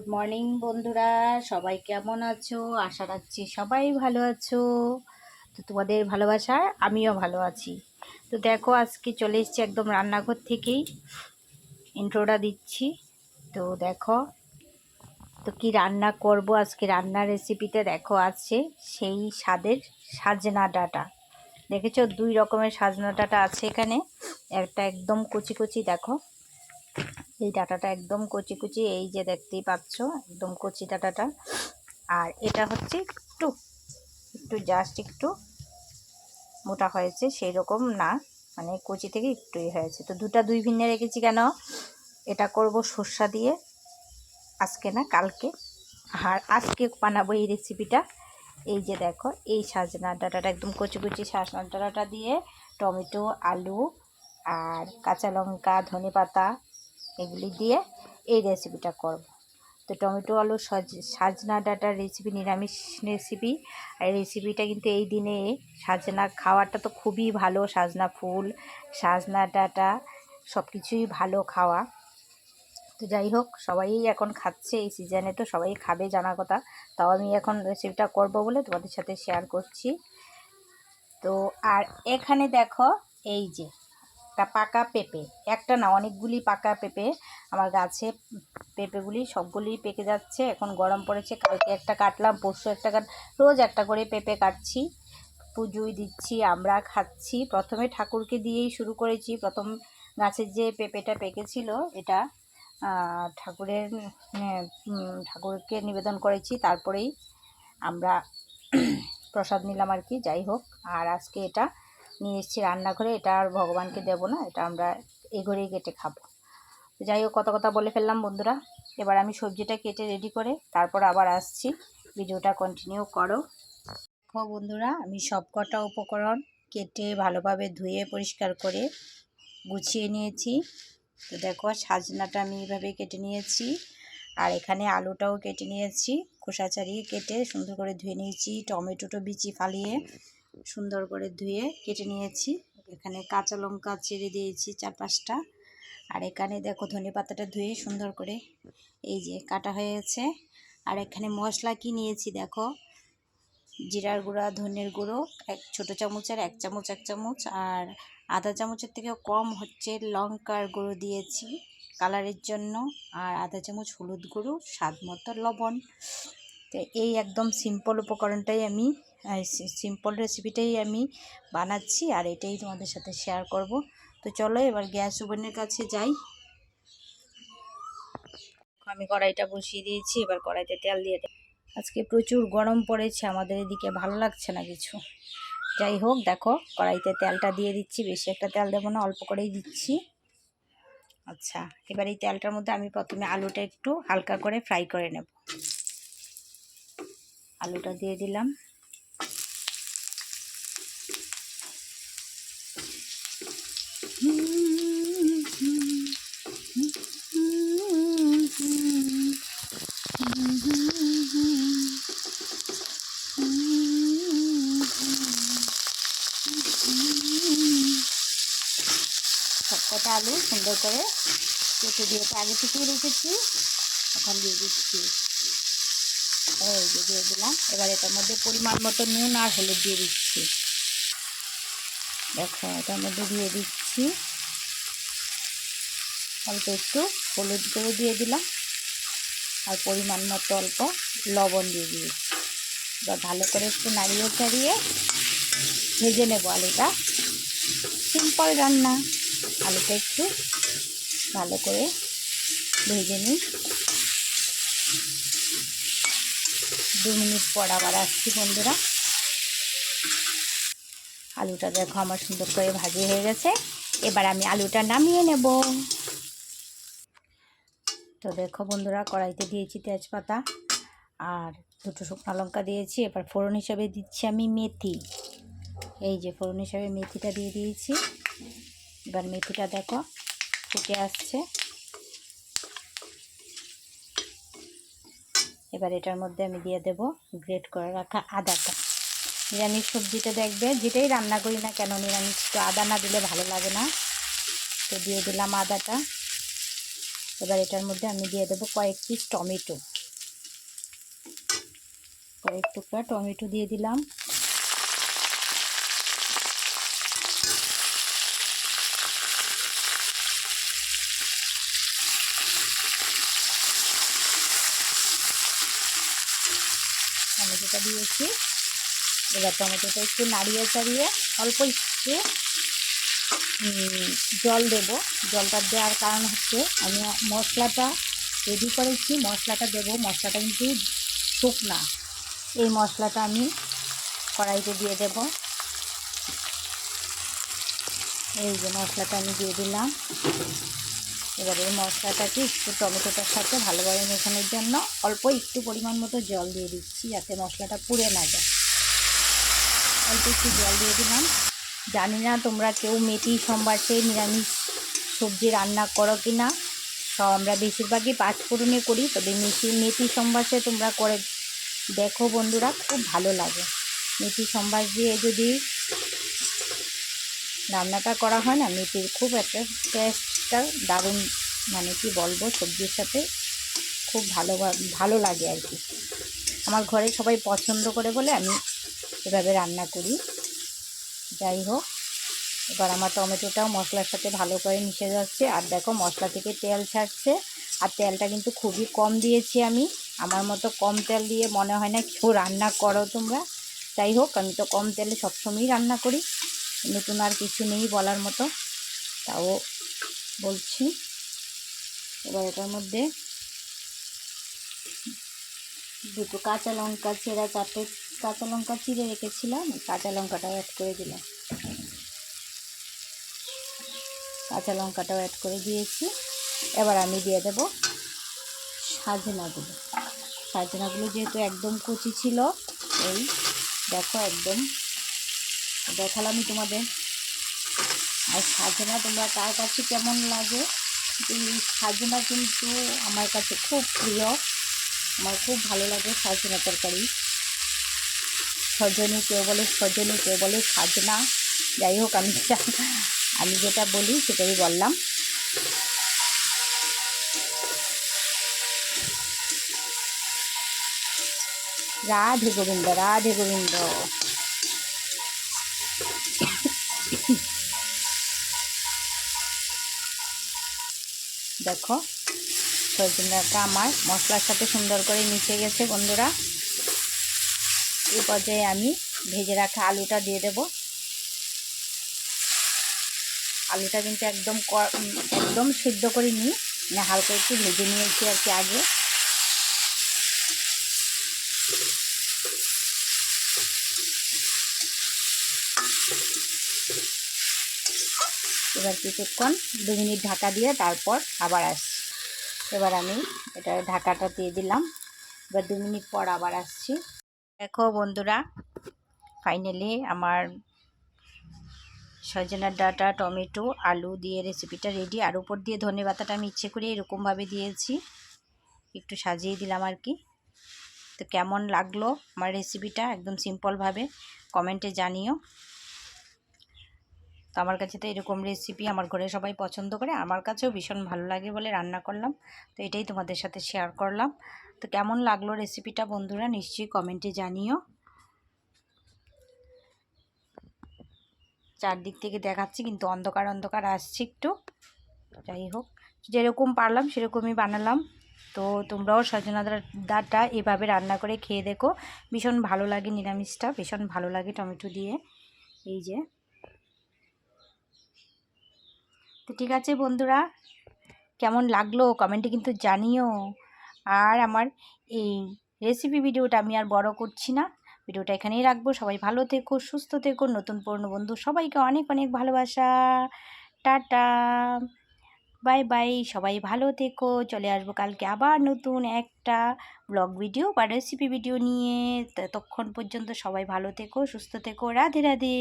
Good morning বন্ধুরা। সবাই কেমন আছো? আশা রাখছি সবাই ভালো আছো। তো তোমাদের ভালোবাসায় আমিও ভালো আছি। তো দেখো, আজকে চলে এসছি একদম রান্নাঘর থেকেই। ইন্ট্রোটা দিচ্ছি। তো দেখো, তো কি রান্না করব? আজকে রান্নার রেসিপিতে দেখো, আছে সেই স্বাদের সাজনা ডাটা। দেখেছ? দুই রকমের সাজনা ডাটা আছে এখানে। একটা একদম কুচি কুচি, দেখো। এই ডাটাটা একদম কচি কুচি, এই যে দেখতেই পাচ্ছ, একদম কচি ডাটাটা। আর এটা হচ্ছে একটু একটু জাস্ট একটু মোটা হয়েছে সেই রকম না। মানে কচি থেকে একটুই হয়েছে। তো দুটা দুই ভিন্নে রেখেছি কেন? এটা করব সর্ষা দিয়ে, আজকে না কালকে। আর আজকে বানাবো এই রেসিপিটা এই যে দেখো, এই সাজনা ডাটাটা, একদম কচি কচি সাজনা ডাটাটা দিয়ে টমেটো, আলু, আর কাঁচা লঙ্কা ধনে পাতা এগুলি দিয়ে এই রেসিপিটা করব। তো টমেটো, আলু সাজনা ডাটার রেসিপি নিরামিষ রেসিপি আর রেসিপিটা কিন্তু এই দিনে সাজনা খাওয়াটা তো খুবই ভালো, সাজনা ফুল, সাজনা, ডাটা সব কিছুই ভালো খাওয়া। তো যাই হোক, সবাই এখন খাচ্ছে, এই সিজনে তো সবাই খাবে জানা কথা। তাও আমি এখন রেসিপিটা করব বলে তোমাদের সাথে শেয়ার করছি। তো আর এখানে দেখো, এই যে একটা পাকা পেঁপে। একটা না, অনেকগুলি পাকা পেঁপে আমার গাছে। পেঁপেগুলি সবগুলি পেকে যাচ্ছে, এখন গরম পড়েছে। কালকে একটা কাটলাম, পরশু একটা কাট, রোজ একটা করে পেঁপে কাটছি। পুজোই দিচ্ছি, আমরা খাচ্ছি। প্রথমে ঠাকুরকে দিয়েই শুরু করেছি, প্রথম গাছের যে পেঁপেটা পেকেছিল, এটা ঠাকুরের ঠাকুরকে নিবেদন করেছি। তারপরেই আমরা প্রসাদ নিলাম আর কি, যাই হোক। আর আজকে এটা নিয়ে এসেছি রান্নাঘরে, এটা আর ভগবানকে দেবো না, এটা আমরা এই ঘরেই কেটে খাব। যাই হোক কত কথা বলে ফেললাম বন্ধুরা। এবার আমি সবজিটা কেটে রেডি করে তারপর আবার আসছি। ভিডিওটা কন্টিনিউ করো। দেখো বন্ধুরা, আমি সব কটা উপকরণ কেটে ভালোভাবে ধুয়ে পরিষ্কার করে গুছিয়ে নিয়েছি। তো দেখো, সাজনাটা আমি এইভাবে কেটে নিয়েছি। আর এখানে আলুটাও কেটে নিয়েছি। খোসা ছাড়িয়ে কেটে সুন্দর করে ধুয়ে নিয়েছি। টমেটোটো বিচি ফালিয়ে সুন্দর করে ধুয়ে কেটে নিয়েছি। এখানে কাঁচা লঙ্কা চেড়ে দিয়েছি চার পাঁচটা। আর এখানে দেখো ধনে পাতাটা ধুয়ে সুন্দর করে এই যে কাটা হয়ে গেছে আর এখানে মশলা কি নিয়েছি দেখো? জিরার গুঁড়া, ধনের গুঁড়ো, এক ছোটো চামচের এক চামচ এক চামচ, আর আধা চামচের থেকেও কম হচ্ছে লঙ্কার গুঁড়ো দিয়েছি কালারের জন্য। আর আধা চামচ হলুদ গুঁড়ো, স্বাদ মতো লবণ। তো এই একদম সিম্পল উপকরণটাই আমি সিম্পল রেসিপিটাই আমি বানাচ্ছি আর এটাই তোমাদের সাথে শেয়ার করব। তো চলো এবার গ্যাস ওভেনের কাছে যাই। আমি কড়াইটা বসিয়ে দিয়েছি, এবার কড়াইতে তেল দিয়ে আজকে প্রচুর গরম পড়েছে, আমাদের এদিকে ভালো লাগছে না কিছু। যাই হোক, দেখো, কড়াইতে তেলটা দিয়ে দিচ্ছি, বেশি একটা তেল দেবো না, অল্প করেই দিচ্ছি। আচ্ছা এবার এই তেলটার মধ্যে আমি প্রথমে আলুটা একটু হালকা করে ফ্রাই করে নেব। আলুটা দিয়ে দিলাম। সবকটা আলু সুন্দর করে কেটে দিয়েছে আগে থেকেই রেখেছি, এখন দিয়ে দিচ্ছি। এই যে দিয়ে দিলাম। এবার এটার মধ্যে পরিমাণ মতো নুন আর হলুদ দিয়ে দিচ্ছি। দেখো, এটার মধ্যে দিয়ে দিচ্ছি। অল্প একটু হলুদ গুঁড়ো দিয়ে দিলাম। আর পরিমাণ মতো অল্প লবণ দিয়ে দিয়েছি। এবার ভালো করে একটু নাড়িয়ে চাড়িয়ে ভেজে নেব আলুটা। সিম্পল রান্না। আলুটা একটু ভালো করে ভেজে নিই। দু মিনিট পর আবার আসছি বন্ধুরা। আলুটা দেখো আমার সুন্দর করে ভাজি হয়ে গেছে। এবার আমি আলুটা নামিয়ে নেব। তো দেখো বন্ধুরা, কড়াইতে দিয়েছি তেজপাতা আর দুটো শুকনো লঙ্কা দিয়েছি। এবার ফোড়ন হিসাবে দিচ্ছি আমি মেথি। এই যে ফোড়ন হিসাবে মেথিটা দিয়ে দিয়েছি। এবার মেথিটা দেখো, ফুটে আসছে। এবার এটার মধ্যে আমি দিয়ে দেব গ্রেট করে রাখা আদাটা। নিরামিষ সবজিটা দেখবে, যেটাই রান্না করি না কেন, নিরামিষ তো আদা না দিলে ভালো লাগে না। তো দিয়ে দিলাম আদাটা। এবার এটার মধ্যে আমি দিয়ে দেবো কয়েক পিস টমেটো। কয়েক টুকরা টমেটো দিয়ে দিলাম। টমেটোটা দিয়েছি। এবার টমেটোটা একটু নাড়িয়ে চাড়িয়ে অল্প একটু জল দেব। জলটা দেওয়ার কারণ হচ্ছে আমি মশলাটা রেডি করেছি, মশলাটা দেব। মশলাটা কিন্তু শুকনা। এই মশলাটা আমি কড়াইতে দিয়ে দেব। এই যে মশলাটা আমি দিয়ে দিলাম। এবার এই মশলাটাকে একটু টমেটোটার সাথে ভালোভাবে মেশানোর জন্য অল্প একটু পরিমাণ মতো জল দিয়ে দিচ্ছি যাতে মশলাটা পুড়ে না যায়। অল্প একটু জল দিয়ে দিলাম। জানি না তোমরা কেউ মেথি সোমবারসে নিরামিষ সবজি রান্না করো কি না। সব আমরা বেশিরভাগই পাঁচফোড়নে করি, তবে মেথি মেথি সোমবারসে তোমরা করে দেখো বন্ধুরা, খুব ভালো লাগে। মেথি সোমবার দিয়ে যদি রান্নাটা করা হয় না, মেথির খুব একটা টেস্টটা দারুণ মানে কি বলব, সবজির সাথে খুব ভালো ভালো লাগে আর কি। আমার ঘরে সবাই পছন্দ করে বলে আমি এভাবে রান্না করি। যাই হোক, এবার আমার টমেটোটাও মশলার সাথে ভালো করে মিশে যাচ্ছে। আর দেখো, মশলা থেকে তেল ছাড়ছে। আর তেলটা কিন্তু খুবই কম দিয়েছি আমি। আমার মতো কম তেল দিয়ে মনে হয় না কেউ রান্না করো তোমরা। যাই হোক, আমি তো কম তেলে সবসময়ই রান্না করি। নতুন আর কিছু নেই বলার মতো। তাও বলছি। এবার এটার মধ্যে দুটো কাঁচা লঙ্কা ছেঁড়া, চারটে কাঁচা লঙ্কা চিড়ে রেখেছিলাম, কাঁচা লঙ্কাটাও অ্যাড করে দিলাম। কাঁচা লঙ্কাটাও অ্যাড করে দিয়েছি। এবার আমি দিয়ে দেব সাজনাগুলো। সাজনাগুলো যেহেতু একদম কুচি ছিল, এই দেখো একদম। দেখালামই তোমাদের। আর সাজনা তোমরা কার কাছে কেমন লাগে? এই সাজনা কিন্তু আমার কাছে খুব প্রিয়। আমার খুব ভালো লাগে সাজনা তরকারি। সজনে কেউ বলে সজনে, কেউ বলে সাজনা। যাই হোক, আমি আমি যেটা বলি সেটাই বললাম। রাধে গোবিন্দ রাধে গোবিন্দ। দেখো। সজনাটা আমার মশলার সাথে সুন্দর করে মিশে গেছে বন্ধুরা। এই পর্যায়ে আমি ভেজে রাখা আলুটা দিয়ে দেব। আলুটা কিন্তু একদম একদম সিদ্ধ করে নিই মানে হালকা একটু ভেজে নিয়েছি আর কি আগে। এবার কিছুক্ষণ দু মিনিট ঢাকা দিয়ে তারপর আবার আসছি। এবার আমি এটা ঢাকাটা দিয়ে দিলাম। এবার দু মিনিট পর আবার আসছি। দেখো বন্ধুরা ফাইনালি আমার সজনার ডাটা, টমেটো, আলু দিয়ে রেসিপিটা রেডি আর উপর দিয়ে ধনে পাতাটা আমি ইচ্ছে করে এরকমভাবে দিয়েছি। একটু সাজিয়ে দিলাম আর কি। তো কেমন লাগল আমার রেসিপিটা একদম সিম্পলভাবে কমেন্টে জানিও। তো আমার কাছে তো এরকম রেসিপি আমার ঘরে সবাই পছন্দ করে। আমার কাছেও ভীষণ ভালো লাগে বলে রান্না করলাম। তো এটাই তোমাদের সাথে শেয়ার করলাম। তো কেমন লাগল রেসিপিটা বন্ধুরা নিশ্চয়ই কমেন্টে জানিও। চারদিক থেকে দেখাচ্ছি কিন্তু অন্ধকার অন্ধকার আসছে একটু। যাই হোক, যেরকম পারলাম সেরকমই বানালাম। তো তোমরাও সজনা ডাটা এভাবে রান্না করে খেয়ে দেখো। ভীষণ ভালো লাগে নিরামিষটা, ভীষণ ভালো লাগে টমেটো দিয়ে। এই যে। তো ঠিক আছে বন্ধুরা, কেমন লাগল কমেন্টে কিন্তু জানিও। আর আমার এই রেসিপি ভিডিওটা আমি আর বড় করছি না। ভিডিওটা এখানেই রাখব। সবাই ভালো থেকো, সুস্থ থেকো। নতুন পুরনো বন্ধু সবাইকে অনেক অনেক ভালোবাসা। টাটা বাই বাই সবাই ভালো থেকো। চলে আসব কালকে আবার নতুন একটা ব্লগ ভিডিও বা রেসিপি ভিডিও নিয়ে। ততক্ষণ পর্যন্ত সবাই ভালো থেকো, সুস্থ থেকো। রাধে রাধে।